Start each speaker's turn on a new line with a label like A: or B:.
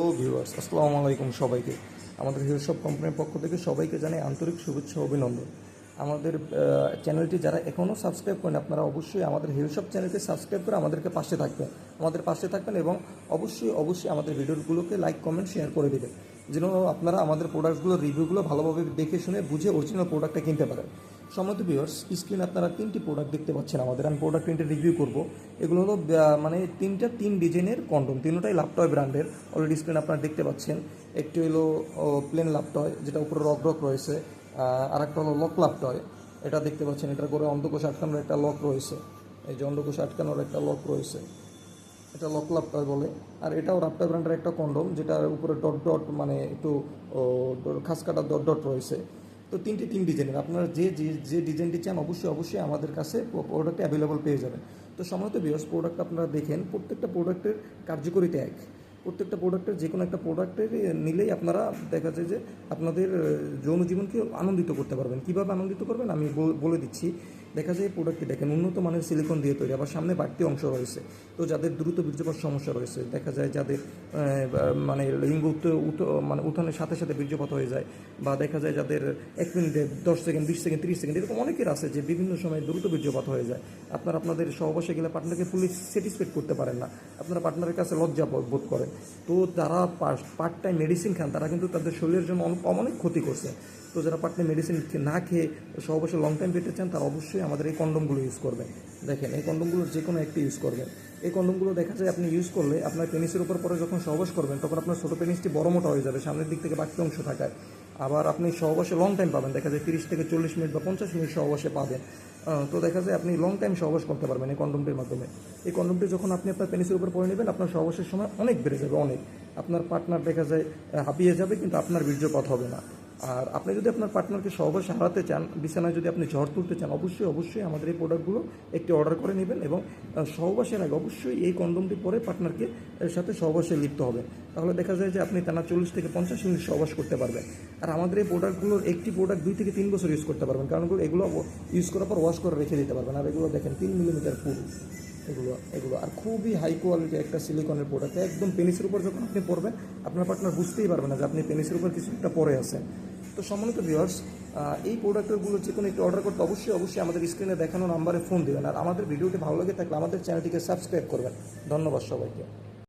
A: ও viewers আসসালামু আলাইকুম সবাইকে। আমাদের হিরো শপ কোম্পানির পক্ষ থেকে সবাইকে জানাই আন্তরিক শুভেচ্ছা অভিনন্দন। আমাদের চ্যানেলটি যারা এখনও সাবস্ক্রাইব করেন, আপনারা অবশ্যই আমাদের হিরো শপ চ্যানেলটি সাবস্ক্রাইব করে আমাদেরকে পাশে থাকবেন। আমাদের পাশে থাকবেন এবং অবশ্যই অবশ্যই আমাদের ভিডিওগুলোকে লাইক কমেন্ট শেয়ার করে দেবেন। যেন আপনারা আমাদের প্রোডাক্টগুলোর রিভিউগুলো ভালোভাবে দেখে শুনে, বুঝে অরিজিনাল প্রোডাক্টটা কিনতে পারেন। সম্মত ভিউয়ার্স স্ক্রিনে আপনারা তিনটি প্রোডাক্ট দেখতে পাচ্ছেন আমাদের। আমি প্রোডাক্ট তিনটে রিভিউ করব। এগুলো হলো মানে তিনটা তিন ডিজাইনের কন্ডম তিনটাই লাপটয় ব্র্যান্ডের অলরেডি স্ক্রিন আপনারা দেখতে পাচ্ছেন। একটি হলো প্লেন লাপটয় যেটা উপরে রক রক রয়েছে। আর একটা হলো লক লাপটয় এটা দেখতে পাচ্ছেন, এটার করে অন্ধকোষ আটকানোর একটা লক রয়েছে। এই যে অন্ধকোষ আটকানোর একটা লক রয়েছে। এটা লক লাপটয় বলে। আর এটাও রাপটা ব্র্যান্ডের একটা কন্ডম যেটার উপরে ডট ডট মানে একটু খাস কাটা ডট ডট রয়েছে। তো তিনটি, তিন ডিজাইনের। আপনারা যে যে ডিজাইনটি চান, অবশ্যই অবশ্যই আমাদের কাছে প্রোডাক্ট অ্যাভেলেবল পেয়ে যাবেন। তো সময়ত বিয়স প্রোডাক্ট আপনারা দেখেন, প্রত্যেকটা প্রোডাক্টের কার্যকরিতা এক। প্রত্যেকটা প্রোডাক্টের যে কোনো একটা প্রোডাক্টের নিলেই আপনারা দেখা যায় যে আপনাদের যৌন জীবনকে আনন্দিত করতে পারবেন। কীভাবে আনন্দিত করবেন? আমি বলে দিচ্ছি। দেখা যায় এই প্রোডাক্টটি দেখেন, উন্নত মানের সিলিকন দিয়ে তৈরি, আবার সামনে বাড়তি অংশ রয়েছে। তো যাদের দ্রুত বীর্যপাত সমস্যা রয়েছে, দেখা যায় যাদের মানে লিঙ্গ উত্ত উত- মানে উঠানের সাথে সাথে বীর্যপাত হয়ে যায়, বা দেখা যায় যাদের এক মিনিটে দশ সেকেন্ড, বিশ সেকেন্ড, তিরিশ সেকেন্ড, এরকম অনেকের আছে যে বিভিন্ন সময় দ্রুত বীর্যপাত হয়ে যায়। আপনার আপনাদের সহবাসে গেলে পার্টনারকে ফুলি স্যাটিসফাইড করতে পারেন না। আপনারা পার্টনারের কাছে লজ্জা বোধ করেন। তো যারা পার্ট টাইম মেডিসিন খান, তারা কিন্তু তাদের শরীরের জন্য অনেক ক্ষতি করছে। তো যারা পার্টনার মেডিসিন না খেয়ে সহবাসে লং টাইম পেতে চান, তারা অবশ্যই আমাদের এই কন্ডমগুলো ইউজ করবেন। দেখেন, এই কন্ডমগুলোর যে কোনো একটি ইউজ করবেন। এই কন্ডমগুলো দেখা যায় আপনি ইউজ করলে আপনার পেনিসের উপর পরে যখন সহবাস করবেন, তখন আপনার ছোটো পেনিসটি বড় মোটা হয়ে যাবে, সামনের দিক থেকে বাড়তি অংশ থাকায়। আবার আপনি সহবাসে লং টাইম পাবেন, দেখা যায় তিরিশ থেকে চল্লিশ মিনিট বা পঞ্চাশ মিনিট সহবাসে পাবেন। তো দেখা যায় আপনি লং টাইম সহবাস করতে পারবেন এই কন্ডমটির মাধ্যমে। এই কন্ডমটি যখন আপনি আপনার পেনিসের উপর পরে নেবেন, আপনার সহবাসের সময় অনেক বেড়ে যাবে, অনেক। আপনার পার্টনার দেখা যায় হাঁপিয়ে যাবে, কিন্তু আপনার বীর্যপাত হবে না। আর আপনি যদি আপনার পার্টনারকে সহবাসে হারাতে চান, বিছানায় যদি আপনি ঝড় তুলতে চান, অবশ্যই অবশ্যই আমাদের এই প্রোডাক্টগুলো একটি অর্ডার করে নেবেন এবং সহবাসের আগে অবশ্যই এই কন্ডমটি পরে পার্টনারকে এর সাথে সহবাসে লিপ্ত হবে তাহলে দেখা যায় যে আপনি টানা চল্লিশ থেকে পঞ্চাশ মিনিট সহবাস করতে পারবেন। আর আমাদের এই প্রোডাক্টগুলোর একটি প্রোডাক্ট দুই থেকে তিন বছর ইউজ করতে পারবেন। কারণ এগুলো- ইউজ করার পর ওয়াশ করে রেখে দিতে পারবেন। আর এগুলো দেখেন, তিন মিলিমিটার পুরু। এগুলো এগুলো, আর খুবই হাই কোয়ালিটি একটা সিলিকনের প্রোডাক্ট একদম পেনিসের উপর যখন আপনি পরবেন, আপনার পার্টনার বুঝতেই পারবে না যে আপনি পেনিসের উপর কিছু একটা পরে আছেন। তো সম্মানিত ভিউয়ার্স এই প্রোডাক্টগুলো যে কোনো একটি অর্ডার করতে অবশ্যই অবশ্যই আমাদের স্ক্রিনে দেখানো নাম্বারে ফোন দেবেন। আর আমাদের ভিডিওটি ভালো লাগে থাকলে আমাদের চ্যানেলটিকে সাবস্ক্রাইব করবেন। ধন্যবাদ সবাইকে।